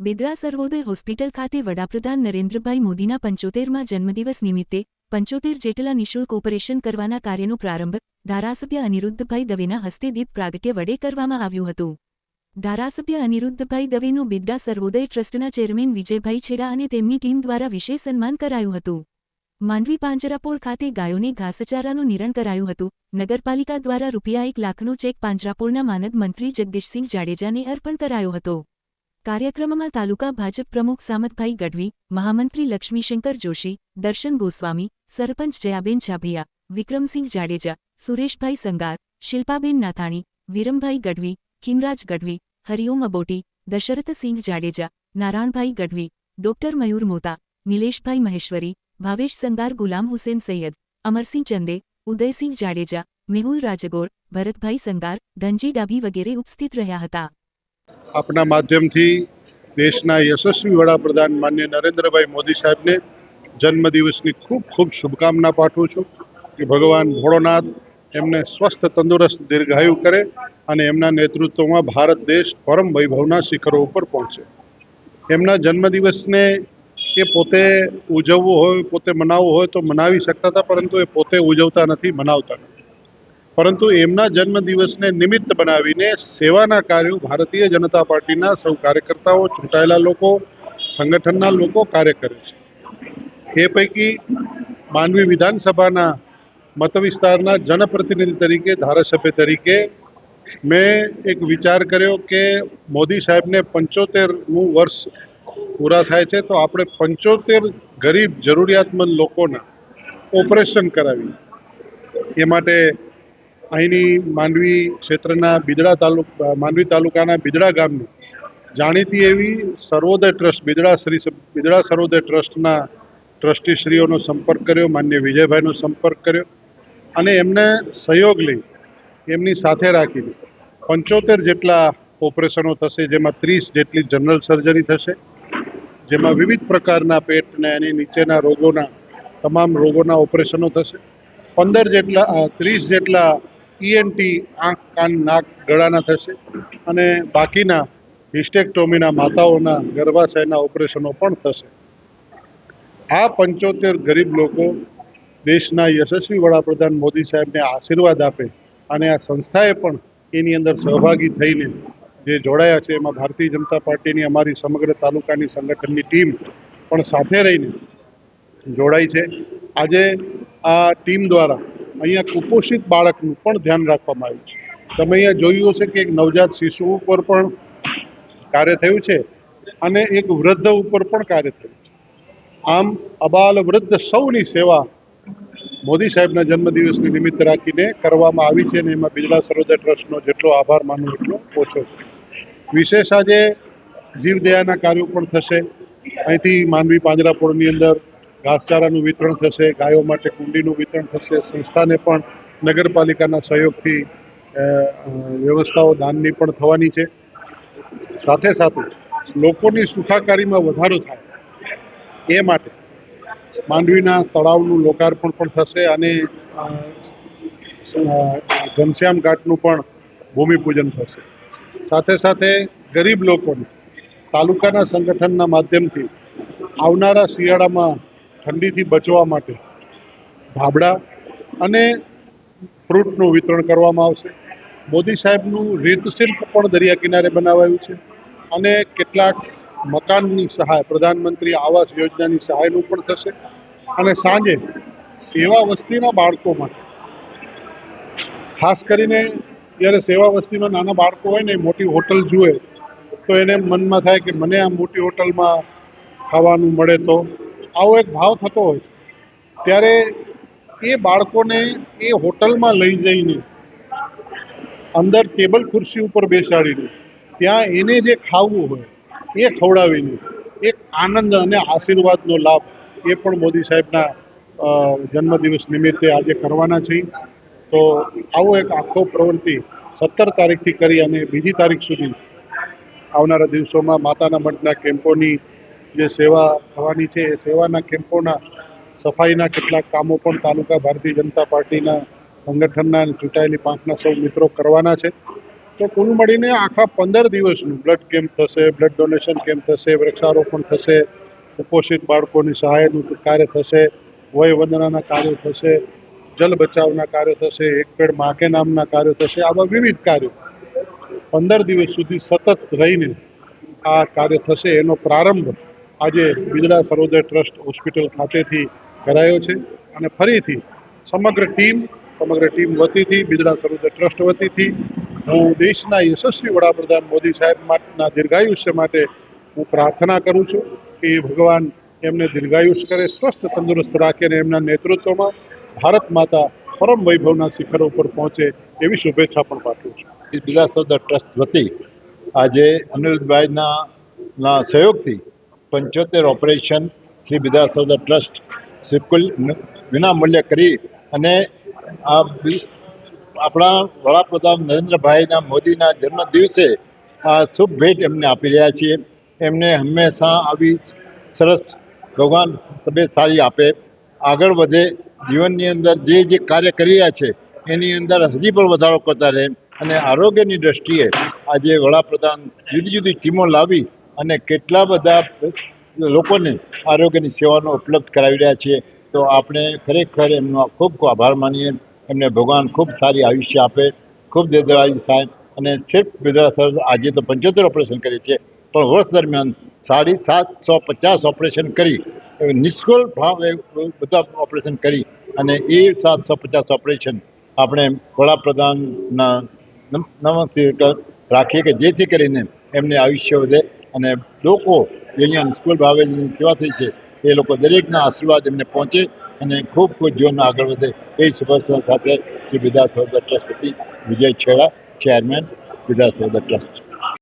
બિદડા સર્વોદય hospital ખાતે વડાપ્રધાન નરેન્દ્રભાઈ મોદીના પંચોતેરમાં જન્મદિવસ નિમિત્તે પંચોતેર જેટલા નિઃશુલ્ક ઓપરેશન કરવાના કાર્યનો પ્રારંભ ધારાસભ્ય અનિરુદ્ધભાઈ દવેના હસ્તે દીપ પ્રાગટ્ય વડે કરવામાં આવ્યું હતું. ધારાસભ્ય અનિરુદ્ધભાઈ દવેનું બિદડા સર્વોદય ટ્રસ્ટના ચેરમેન વિજયભાઈ છેડા અને તેમની ટીમ દ્વારા વિશેષ સન્માન કરાયું હતું. માંડવી પાંજરાપોળ ખાતે ગાયોને ઘાસચારાનું નિરણ કરાયું હતું. નગરપાલિકા દ્વારા રૂપિયા એક લાખનો ચેક પાંજરાપોળના માનદ મંત્રી જગદીશસિંહ જાડેજાને અર્પણ કરાયો હતો. કાર્યક્રમમાં તાલુકા ભાજપ પ્રમુખ સામતભાઈ ગઢવી, મહામંત્રી લક્ષ્મીશંકર જોશી, દર્શન ગોસ્વામી, સરપંચ જયાબેન છાભિયા વિક્રમસિંહ જાડેજા, સુરેશભાઈ સંગાર, શિલ્પાબેન નાથાણી, વિરમભાઈ ગઢવી, ખીમરાજ ગઢવી, હરિઓમ અબોટી, દશરથસિંહ જાડેજા, નારાયણભાઈ ગઢવી, ડોક્ટર મયુર મોતા, નિલેશભાઈ મહેશ્વરી, ભાવેશ સંગાર, ગુલામ હુસેન સૈયદ, અમરસિંહ ચંદે, ઉદયસિંહ જાડેજા, મેહુલ રાજગોર, ભરતભાઈ સંગાર, ધનજી ડાભી વગેરે ઉપસ્થિત રહ્યા હતા. આપના માધ્યમથી દેશના યશસ્વી વડાપ્રધાન માન્ય નરેન્દ્રભાઈ મોદી સાહેબને જન્મદિવસની ખૂબ ખૂબ શુભકામના પાઠવું છું કે ભગવાન ભોળોનાથ એમને સ્વસ્થ, તંદુરસ્ત, દીર્ઘાયુ કરે અને એમના નેતૃત્વમાં ભારત દેશ પરમ વૈભવના શિખરો ઉપર પહોંચે. એમના જન્મદિવસને એ પોતે ઉજવવું હોય, પોતે મનાવવો હોય તો મનાવી શકતા હતા, પરંતુ એ પોતે ઉજવતા નથી, મનાવતા નથી. પરંતુ એમના જન્મદિવસને નિમિત્ત બનાવીને સેવાના કાર્યો ભારતીય જનતા પાર્ટીના સૌ કાર્યકર્તાઓ, ચૂંટાયેલા લોકો, સંગઠનના લોકો કાર્ય કરે છે. એ પૈકી માંડવી વિધાનસભાના મત વિસ્તારના જનપ્રતિનિધિ તરીકે, ધારાસભ્ય તરીકે મેં એક વિચાર કર્યો કે મોદી સાહેબને પંચોતેરમું વર્ષ પૂરા થાય છે, તો આપણે પંચોતેર ગરીબ જરૂરિયાતમંદ લોકોના ઓપરેશન કરાવી એ માટે અહીંની માંડવી ક્ષેત્રના બિદડા તાલુકા માંડવી તાલુકાના બિદડા ગામની જાણીતી એવી સર્વોદય ટ્રસ્ટ, બિદડા શ્રી બિદડા સર્વોદય ટ્રસ્ટના ટ્રસ્ટીશ્રીઓનો સંપર્ક કર્યો, માન્ય વિજયભાઈનો સંપર્ક કર્યો અને એમને સહયોગ લઈ એમની સાથે રાખીને પંચોતેર જેટલા ઓપરેશનો થશે, જેમાં ત્રીસ જેટલી જનરલ સર્જરી થશે, જેમાં વિવિધ પ્રકારના પેટને એની નીચેના રોગોના, તમામ રોગોના ઓપરેશનો થશે. પંદર જેટલા ત્રીસ જેટલા ઈએનટી આંખ, કાન, નાક ગળાના થશે અને બાકીના હિસ્ટેક્ટોમીના માતાઓના ગર્ભાશયના ઓપરેશનો પણ થશે. આ પંચોતેર ગરીબ લોકો દેશના યશસ્વી વડાપ્રધાન મોદી સાહેબને આશીર્વાદ આપે અને આ સંસ્થાએ પણ એની અંદર સહભાગી થઈને જે જોડાયા છે એમાં ભારતીય જનતા પાર્ટીની અમારી સમગ્ર તાલુકાની સંગઠનની ટીમ પણ સાથે રહીને જોડાઈ છે. આજે આ ટીમ દ્વારા અહીંયા કુપોષિત બાળકનું પણ ધ્યાન રાખવામાં આવ્યું છે. તમે અહીંયા જોયું હશે કે એક નવજાત શિશુ ઉપર પણ કાર્ય થયું છે અને એક વૃદ્ધ ઉપર પણ કાર્ય થયું છે. આમ અબાલ વૃદ્ધ સૌની સેવા મોદી સાહેબના જન્મદિવસની નિમિત્ત રાખીને કરવામાં આવી છે અને એમાં બિરલા સરોદય ટ્રસ્ટનો જેટલો આભાર માનવો એટલો ઓછો છે. વિશેષ આજે જીવદયાના કાર્યો પણ થશે. અહીંથી માનવી પાંજરાપોળની અંદર ઘાસચારાનું વિતરણ થશે, ગાયો માટે કુંડીનું વિતરણ થશે, સંસ્થાને પણ નગરપાલિકાના સહયોગથી વ્યવસ્થાઓ દાનની પણ થવાની છે. સાથે સાથે લોકોની સુખાકારીમાં વધારો થાય એ માટે માંડવીના તળાવનું લોકાર્પણ પણ થશે અને ઘનશ્યામ ઘાટનું પણ ભૂમિપૂજન થશે. સાથે સાથે ગરીબ લોકોને તાલુકાના સંગઠનના માધ્યમથી આવનારા શિયાળામાં ઠંડીથી બચવા માટે ભાબડા અને ફ્રૂટનું વિતરણ કરવામાં આવશે. મોદી સાહેબનું રીતશિલ્પ પણ દરિયા કિનારે બનાવાયું છે અને કેટલાક મકાનની સહાય, પ્રધાનમંત્રી આવાસ યોજનાની સહાયનું પણ થશે. અને સાંજે સેવા વસ્તીના બાળકો માટે, ખાસ કરીને જ્યારે સેવા વસ્તીમાં નાના બાળકો હોય ને, મોટી હોટલ જુએ, તો એને મનમાં થાય કે મને આ મોટી હોટલમાં ખાવાનું મળે તો આવો એક ભાવ થતો હોય. ત્યારે એ બાળકોને એ હોટલમાં લઈ જઈને અંદર ટેબલ ખુરશી ઉપર બેસાડીને ત્યાં એને જે ખાવું હોય એ ખવડાવીને એક આનંદ અને આશીર્વાદનો લાભ એ પણ મોદી સાહેબના જન્મદિવસ નિમિત્તે આજે કરવાના છે તો આવો એક આખો પ્રવૃત્તિ સત્તર તારીખથી કરી અને બીજી તારીખ સુધી આવનારા દિવસોમાં માતાના મઠના કેમ્પોની જે સેવા થવાની છે, એ સેવાના કેમ્પોના સફાઈના કેટલાક કામો પણ તાલુકા ભારતીય જનતા પાર્ટીના સંગઠનના ચૂંટાયેલી પાંખના સૌ મિત્રો કરવાના છે. તો કુલ મળીને આખા પંદર દિવસનું બ્લડ કેમ્પ થશે બ્લડ ડોનેશન કેમ્પ થશે, વૃક્ષારોપણ થશે, કુપોષિત બાળકોની સહાયનું કાર્ય થશે વય વંદનાના કાર્યો થશે, જલ બચાવના કાર્યો થશે એક પેડ માકે નામના કાર્યો થશે, આવા વિવિધ કાર્યો. પંદર દિવસ સુધી સતત રહીને આ કાર્ય થશે, એનો પ્રારંભ આજે બિદડા સરોદય ટ્રસ્ટ હોસ્પિટલ ખાતેથી કરાયો છે અને ફરીથી સમગ્ર ટીમ સમગ્ર ટીમ વતીથી, બિદડા સરોદય ટ્રસ્ટ વતીથી હું દેશના યશસ્વી વડાપ્રધાન મોદી સાહેબ માટેના દીર્ઘાયુષ્ય માટે હું પ્રાર્થના કરું છું કે ભગવાન એમને દીર્ઘાયુષ કરે, સ્વસ્થ તંદુરસ્ત રાખે અને એમના નેતૃત્વમાં ભારત માતા પરમ વૈભવના શિખરો ઉપર પહોંચે એવી શુભેચ્છા પણ પાઠવું છું. બીજા સૌદર ટ્રસ્ટ વતી આજે અનિરુદ્ધભાઈના સહયોગથી પંચોતેર ઓપરેશન શ્રી બિદા ટ્રસ્ટ સિકુલ વિનામૂલ્યે કરી અને આ આપણા વડાપ્રધાન નરેન્દ્રભાઈના મોદીના જન્મ દિવસે આ શુભ ભેટ એમને આપી રહ્યા છીએ. એમને હંમેશા આવી સરસ ભગવાન તબિયત સારી આપે. આગળ વધે, જીવનની અંદર જે જે કાર્ય કરી રહ્યા છે, એની અંદર હજી પણ વધારો કરતા રહે અને આરોગ્યની દ્રષ્ટિએ આજે વડાપ્રધાન જુદી જુદી ટીમો લાવી અને કેટલા બધા લોકોને આરોગ્યની સેવાનો ઉપલબ્ધ કરાવી રહ્યા છે તો આપણે ખરેખર એમનો ખૂબ ખૂબ આભાર માનીએ. એમને ભગવાન ખૂબ સારી આયુષ્ય આપે. ખૂબ દીર્ઘાયુ થાય. અને સિર્ફ ગુજરાત આજે તો પંચોતેર ઓપરેશન કરીએ છે, પણ વર્ષ દરમિયાન સાડી સાતસો પચાસ ઓપરેશન કરી, નિષ્ફળ ભાવે બધા ઓપરેશન કરી, અને એ સાતસો પચાસ ઓપરેશન આપણે વડાપ્રધાનના નમ- નમસ્તે રાખીએ કે જેથી કરીને એમને આયુષ્ય વધે. અને લોકો અહીંયા સ્કૂલ ભાવેની સેવા થઈ છે, એ લોકો દરેકના આશીર્વાદ એમને પહોંચે અને ખૂબ ખૂબ જીવનમાં આગળ વધે. એ શુભેચ્છા સાથે શ્રી વિદ્યાર્થી ટ્રસ્ટ વતી વિજય છેડા, ચેરમેન વિદ્યાર્થી ટ્રસ્ટ.